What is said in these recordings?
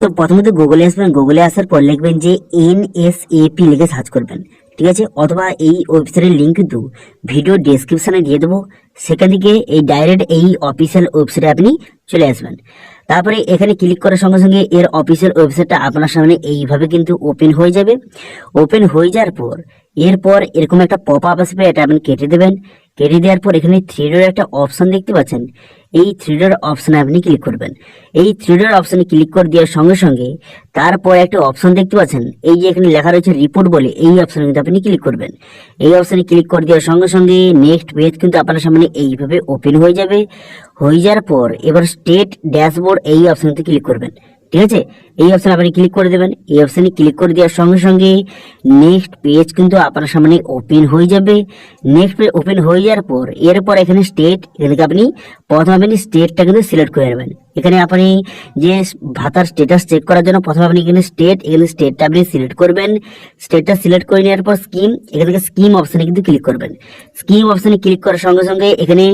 তো প্রথমে তো গুগলে আসবেন গুগলে আসার পর লিখবেন যে এন এস এপি লিখে সার্চ করবেন, ঠিক আছে? অথবা এই ওয়েবসাইটের লিঙ্ক কিন্তু ভিডিও ডেসক্রিপশনে দিয়ে দেবো, সেখান থেকে এই ডাইরেক্ট এই অফিসিয়াল ওয়েবসাইটে আপনি চলে আসবেন। তারপরে এখানে ক্লিক করার সঙ্গে সঙ্গে এর অফিসিয়াল ওয়েবসাইটটা আপনার সামনে এইভাবে কিন্তু ওপেন হয়ে যাবে। ওপেন হয়ে যাওয়ার পর, এরপর এরকম একটা পপ আপ আসবে, এটা আপনি কেটে দেবেন। কেটে দেওয়ার পর এখানে থ্রি একটা অপশন দেখতে পাচ্ছেন। এই থ্রি ডট অপশনে আপনি ক্লিক করবেন। এই থ্রি ডট অপশনে ক্লিক করে দেওয়ার সঙ্গে সঙ্গে তারপর একটা অপশন দেখতে পাচ্ছেন। এই যে এখানে লেখা রয়েছে রিপোর্ট বলে, এই অপশনে কিন্তু আপনি ক্লিক করবেন। এই অপশনে ক্লিক করে দেওয়ার সঙ্গে সঙ্গে নেক্সট পেজ কিন্তু আপনার সামনে এইভাবে ওপেন হয়ে যাবে। হয়ে যাওয়ার পর এবার স্টেট ড্যাশবোর্ড এই অপশনতে ক্লিক করবেন। ঠিক আছে? এই অপশন আপনি ক্লিক করে দেবেন। এই অপশনে ক্লিক করে দেওয়ার সঙ্গে সঙ্গে নেক্সট পেজ কিন্তু আপনার সামনে ওপেন হয়ে যাবে। নেক্সট পেজ ওপেন হয়ে যাওয়ার পর, এরপর এখানে স্টেট এখানে আপনি প্রথমে আপনি স্টেটটা কিন্তু সিলেক্ট করে নেবেন। এখানে আপনি যে ভাতার স্টেটাস চেক করার জন্য প্রথমে আপনি এখানে স্টেট এখানে স্টেটটা আপনি সিলেক্ট করবেন। স্টেটটা সিলেক্ট করে নেওয়ার পর স্কিম এখান থেকে স্কিম অপশনে কিন্তু ক্লিক করবেন। স্কিম অপশনে ক্লিক করার সঙ্গে সঙ্গে এখানে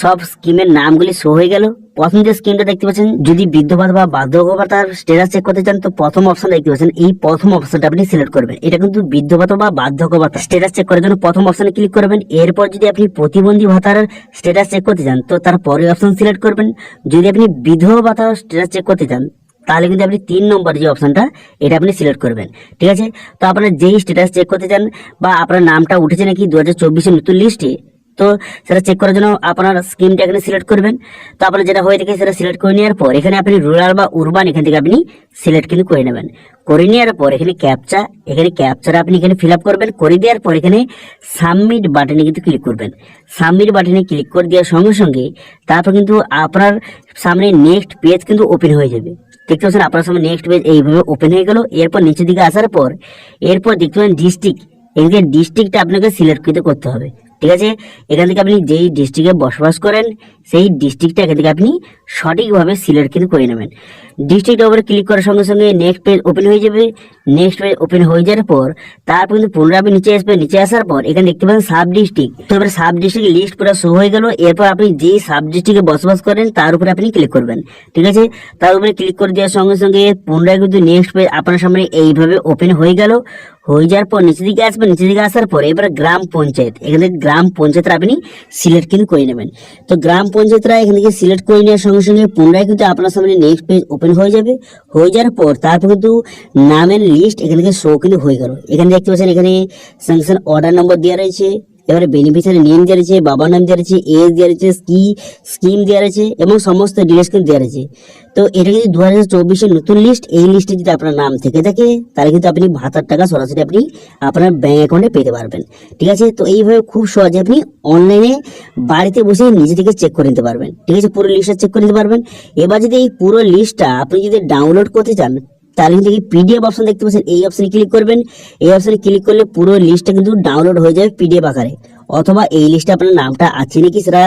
সব স্কিমের নামগুলি শো হয়ে গেল। প্রথম যে স্কিমটা দেখতে পাচ্ছেন। যদি বৃদ্ধ ভাতা বা বার্ধক্য ভাতার স্টেটাস চেক করতে চান, তো প্রথম অপশন দেখতে পাচ্ছেন। এই প্রথম অপশনটা আপনি সিলেক্ট করবেন। এটা কিন্তু বৃদ্ধ ভাতা বা বার্ধক্য ভাতা স্টেটাস চেক করার জন্য প্রথম অপশনে ক্লিক করবেন। এরপর যদি আপনি প্রতিবন্ধী ভাতার স্টেটাস চেক করতে চান, তো তার পরের অপশন সিলেক্ট করবেন। যদি আপনি বিধবা ভাতার স্টেটাস চেক করতে চান, তাহলে কিন্তু আপনি তিন নম্বর যে অপশনটা এটা আপনি সিলেক্ট করবেন। ঠিক আছে? তো আপনার যেই স্ট্যাটাস চেক করতে চান বা আপনার নামটা উঠেছে নাকি দু হাজার চব্বিশের নতুন লিস্টে তো সেটা চেক করার জন্য আপনার স্কিমটা এখানে সিলেক্ট করবেন। তো আপনার যেটা হয়ে থাকে সেটা সিলেক্ট করে নেওয়ার পর এখানে আপনি রুরাল বা উরবান এখান থেকে আপনি সিলেক্ট কিন্তু করে নেবেন। করে নেওয়ার পর এখানে ক্যাপচা এখানে ক্যাপচার আপনি এখানে ফিল করবেন। করে দেওয়ার পর এখানে সাবমিট বাটনে কিন্তু ক্লিক করবেন। সাবমিট বাটনে ক্লিক করে দেওয়ার সঙ্গে সঙ্গে তারপর কিন্তু আপনার সামনে নেক্সট পেজ কিন্তু ওপেন হয়ে যাবে। দেখতে পাচ্ছেন আপনার সামনে নেক্সট পেজ এইভাবে ওপেন হয়ে গেল। এরপর নিচের দিকে আসার পর, এরপর দেখতে পাবেন ডিস্ট্রিক্ট এদিকে ডিস্ট্রিক্টটা আপনাকে সিলেক্ট করতে হবে। ঠিক আছে? এখান থেকে আপনি যেই ডিস্ট্রিক্টে বসবাস করেন, সেই ডিস্ট্রিক্টটা এখান থেকে আপনি সঠিকভাবে সিলেক্ট কিন্তু করে নেবেন। ডিস্ট্রিক্ট ওপরে ক্লিক করার সঙ্গে সঙ্গে নেক্সট পেজ ওপেন হয়ে যাবে। নেক্সট পেজ ওপেন হয়ে যাওয়ার পর, তারপর কিন্তু পুনরায় আপনি নিচে আসবেন। নিচে আসার পর এখানে দেখতে পাবেন সাব ডিস্ট্রিক্ট তো এবার সাব ডিস্ট্রিক্ট লিস্ট পুরো শো হয়ে গেল। এরপর আপনি যেই সাব ডিস্ট্রিক্টে বসবাস করেন, তার উপরে আপনি ক্লিক করবেন। ঠিক আছে? তার উপরে ক্লিক করে দেওয়ার সঙ্গে সঙ্গে পুনরায় কিন্তু নেক্সট পেজ আপনার সামনে এইভাবে ওপেন হয়ে গেল। হয়ে যাওয়ার পর নিচের দিকে আসবেন, নিচের দিকে আসার পরে এবার গ্রাম পঞ্চায়েত। এখানে গ্রাম পঞ্চায়েত আপনি সিলেক্ট কিন্তু করে নেবেন। তো গ্রাম পঞ্চায়েতরা এখান থেকে সিলেক্ট করে নেওয়ার সঙ্গে সঙ্গে পুনরায় কিন্তু আপনার সামনে নেক্সট পেজ ওপেন হয়ে যাবে। হয়ে যাওয়ার পর তারপর কিন্তু নামের লিস্ট এখান থেকে শো কিন্তু হয়ে গেল। এখানে দেখতে পাচ্ছেন, এখানে স্যাংশন অর্ডার নম্বর দেওয়া রয়েছে। এবারে বেনিফিশিয়ারি নেম দেওয়া রয়েছে, বাবার নাম দেওয়া রয়েছে এজ দেওয়া রয়েছে স্কি স্কিম দেওয়া রয়েছে এবং সমস্ত ডিটেলস কিন্তু দেওয়া রয়েছে। তো এটা কিন্তু দু হাজার চব্বিশের নতুন লিস্ট এই লিস্টে যদি আপনার নাম থেকে থাকে, তাহলে কিন্তু আপনি ভাতার টাকা সরাসরি আপনি আপনার ব্যাঙ্ক অ্যাকাউন্টে পেতে পারবেন। ঠিক আছে? তো এইভাবে খুব সহজে আপনি অনলাইনে বাড়িতে বসে নিজে থেকে চেক করে নিতে পারবেন। ঠিক আছে? পুরো লিস্টটা চেক করে নিতে পারবেন। এবার যদি এই পুরো লিস্টটা আপনি যদি ডাউনলোড করতে চান তাহলে কিন্তু পিডিএফ অপশন দেখতে পাচ্ছেন, এই অপশনে ক্লিক করবেন, এই অপশনে ক্লিক করলে পুরো লিস্টটা কিন্তু ডাউনলোড হয়ে যাবে পিডিএফ আকারে। অথবা এই লিস্টে আপনার নামটা আছে নাকি সেটা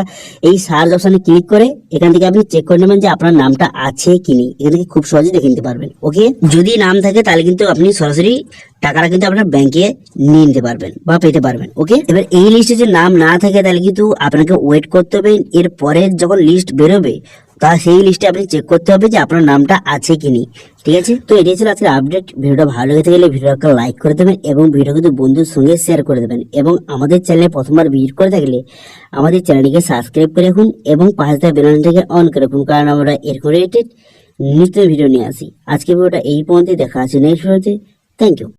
এই সার্চ অপশনে ক্লিক করে এখান থেকে আপনি চেক করে নেবেন যে আপনার নামটা আছে কি নেই। এখান থেকে খুব সহজে দেখে নিতে পারবেন ওকে যদি নাম থাকে তাহলে কিন্তু আপনি সরাসরি টাকাটা কিন্তু আপনার ব্যাংকে নিয়ে নিতে পারবেন বা পেতে পারবেন ওকে এবার এই লিস্টে যে নাম না থাকে তাহলে কিন্তু আপনাকে ওয়েট করতে হবে। এর পরে যখন লিস্ট বেরোবে তা সেই লিস্টে আপনি চেক করতে হবে যে আপনার নামটা আছে কি নেই ঠিক আছে? তো এটাই ছিল আজকের আপডেট ভিডিওটা ভালো লেগে গেলে ভিডিওটা লাইক করে দেবেন এবং ভিডিও কিন্তু বন্ধুর সঙ্গে শেয়ার করে দেবেন। এবং আমাদের চ্যানেলে প্রথমবার ভিজিট করে থাকলে আমাদের চ্যানেলটিকে সাবস্ক্রাইব করে রাখুন এবং পাশে থাকা বেলনটিকে অন করে রাখুন, কারণ আমরা এরকম রিলেটেড নিত্য ভিডিও নিয়ে আসি। আজকে ভিডিওটা এই পর্যন্ত দেখা আছে নেক্সট ভিডিওতে থ্যাংক ইউ